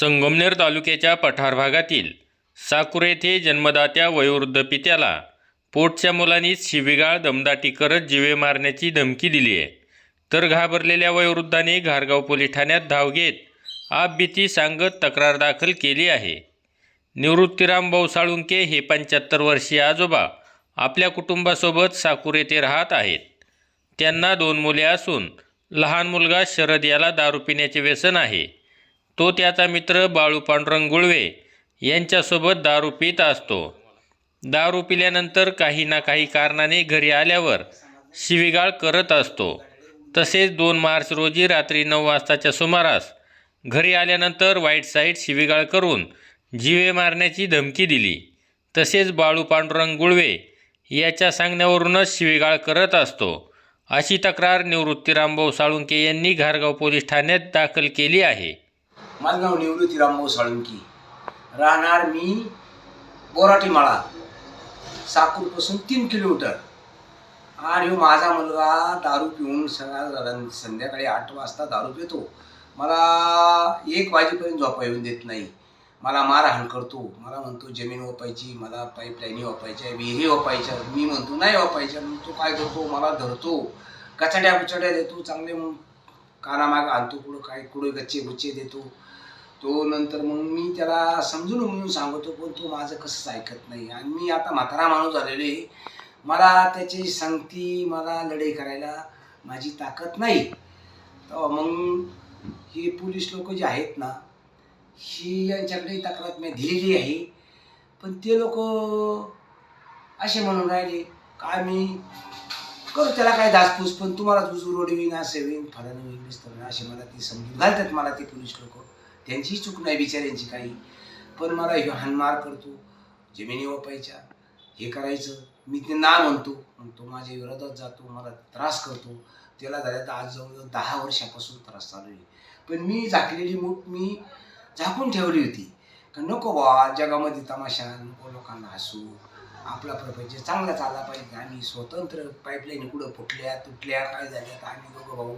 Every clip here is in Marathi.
संगमनेर तालुक्याच्या पठार भागातील साकुर येथे जन्मदात्या वयोवृद्ध पित्याला पोटच्या मुलांनीच शिवीगाळ दमदाटी करत जिवे मारण्याची धमकी दिली आहे. तर घाबरलेल्या वयोवृद्धाने घारगाव पोलीस ठाण्यात धाव घेत आपबीती सांगत तक्रार दाखल केली आहे. निवृत्तीराम भाऊ साळुंके हे पंच्याहत्तर वर्षीय आजोबा आपल्या कुटुंबासोबत साकूर येथे राहत आहेत. त्यांना दोन मुले असून लहान मुलगा शरद याला दारू पिण्याचे व्यसन आहे. तो त्याचा मित्र बाळू पांडुरंग गुळवे यांच्यासोबत दारू पित असतो. दारू पिल्यानंतर काही ना काही कारणाने घरी आल्यावर शिवीगाळ करत असतो. तसेच दोन मार्च रोजी रात्री नऊ वाजताच्या सुमारास घरी आल्यानंतर वाईट साईड शिवीगाळ करून जीवे मारण्याची धमकी दिली. तसेच बाळू पांडुरंग गुळवे याच्या सांगण्यावरूनच शिवीगाळ करत असतो. अशी तक्रार निवृत्तीरामभाऊ साळुंके यांनी घारगाव पोलीस ठाण्यात दाखल केली आहे. माझं नाव निवृत्ती रामभाऊ साळुंकी. राहणार मी बोराटीमाळा. साकूरपासून तीन किलोमीटर. आणि ह्यो माझा मुलगा दारू पिऊन सगळा संध्याकाळी आठ वाजता दारू पितो. मला एक वाजेपर्यंत झोपा येऊन देत नाही. मला मारहाण करतो. मला म्हणतो जमीन वापायची मला पाईपलाईनी वापायच्या विहिरी वापायच्या मी म्हणतो नाही वापायच्या मग तो काय करतो? मला धरतो. कचड्या कुचड्या देतो चांगले कानामाग आणतो कुठं काय कुठं गच्चे गुच्चे देतो. तो नंतर मग मी त्याला समजून म्हणून सांगतो पण तो माझं कसंच ऐकत नाही. आणि मी आता म्हातारा माणूस झालेलो आहे. मला त्याची सांगती मला लढाई करायला माझी ताकद नाही. तर मग हे पोलीस लोक जे आहेत ना ही यांच्याकडे तक्रार मी दिलेली आहे. पण ते लोक असे म्हणून राहिले काय मी करू त्याला काय दासपूस पण तुम्हाला तुझं रोड होईन असे होईन फलाने होईन मिस्तर होईन असे मला ती समजून घालतात मला ते पोलीस लोक. त्यांची चूक नाही बिचाऱ्यांची काही. पण मला ह्यो हानमार करतो जमिनी ओपायच्या हे करायचं. मी ते ना म्हणतो मग तो माझ्या विरोधात जातो मला त्रास करतो. त्याला झाल्या तर आज जवळजवळ दहा वर्षापासून त्रास चालू आहे. पण मी झाकलेली मूठ मी झाकून ठेवली होती. का नको बा जगामध्ये तमाशा नको लोकांना हसू. आपला प्रपंच चांगला चालला पाहिजे. आम्ही स्वतंत्र पाईपलाईन कुठं फुटल्या तुटल्या काय झाल्या तर आम्ही दोघं भाऊ.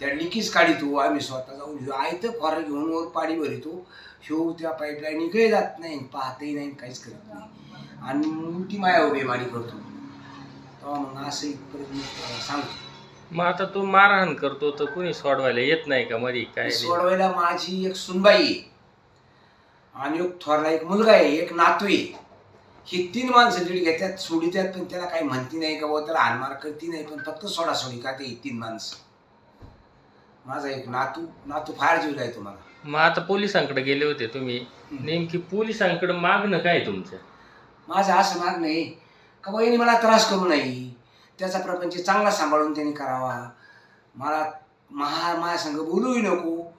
त्या लिकीज काढितो आम्ही स्वतः जाऊन ह्यो आयतं खोरं घेऊन वर पाणी भरितो ह्यो त्या पाईपलाईन काही जात नाही पाहतही नाही काहीच करत नाही. आणि मोठी माया बेमारी करतो. तेव्हा मग असं इथपर्यंत मी सांगतो. मग आता तो मारहाण करतो तर कुणी सोडवायला येत नाही का मधी? काय? सोडवायला माझी एक सुनबाई आहे. आणि एक थोरला एक मुलगा आहे एक नातू आहे. ही तीन माणसं दीड घेतात सोडितात पण त्याला काही म्हणती नाही का त्याला हानमार करती नाही पण फक्त सोडा सोडी का ते तीन माणसं. माझा एक नातू नातू फार जीव आहे तुम्हाला. मग आता पोलिसांकडे गेले होते तुम्ही. नेमकी पोलिसांकडे मागणं काय तुमचं? माझं असं माग नाही का बहिणी मला त्रास करू नये. त्याचा प्रपंच चांगला सांभाळून त्यांनी करावा. मला महा माझ्या संघ बोलूही नको.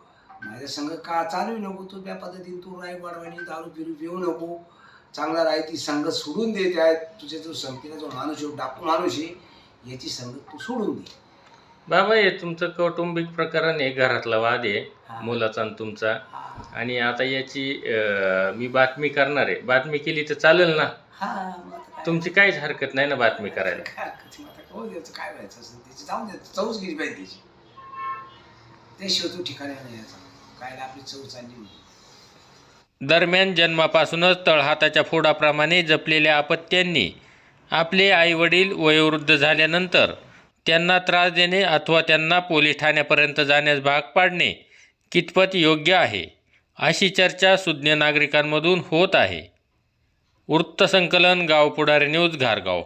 माझ्या संघ का चालूही नको? तू त्या पद्धतीने तू राय वाढवानी दारू पिरू पिऊ नको. चांगला राय ती संघ सोडून दे त्या तुझ्या जो संगतीला जो माणूस आहे डाकू माणूस आहे याची संगत तू सोडून दे. बाबा हे तुमचं कौटुंबिक प्रकरण आहे घरातला वाद आहे हा. मुलाचा आणि तुमचा. हा. आणि आता याची अं, मी बातमी करणार आहे. बातमी केली तर चालेल ना? हा मग आता काय? तुमची काहीच हरकत नाही ना बातमी करायला? काय हरकत. आता? कळू द्यायचं काय व्हायचं असेल? त्याची जाऊन द्यायचं चवच गेली पाहिजे त्याची. त्याशिवाय तू ठिकाणी नाही यायचं काय आपली चव चालली नाही दरम्यान जन्मापासूनच तळहाताच्या फोडाप्रमाणे जपलेल्या अपत्यांनी आपले आईवडील वयोवृद्ध झाल्यानंतर त्यांना त्रास देणे अथवा त्यांना पोलीस ठाण्यापर्यंत जाण्यास भाग पाडणे कितपत योग्य आहे अशी चर्चा सुज्ञ नागरिकांमधून होत आहे. वृत्तसंकलन गाव पुढारी न्यूज घारगाव.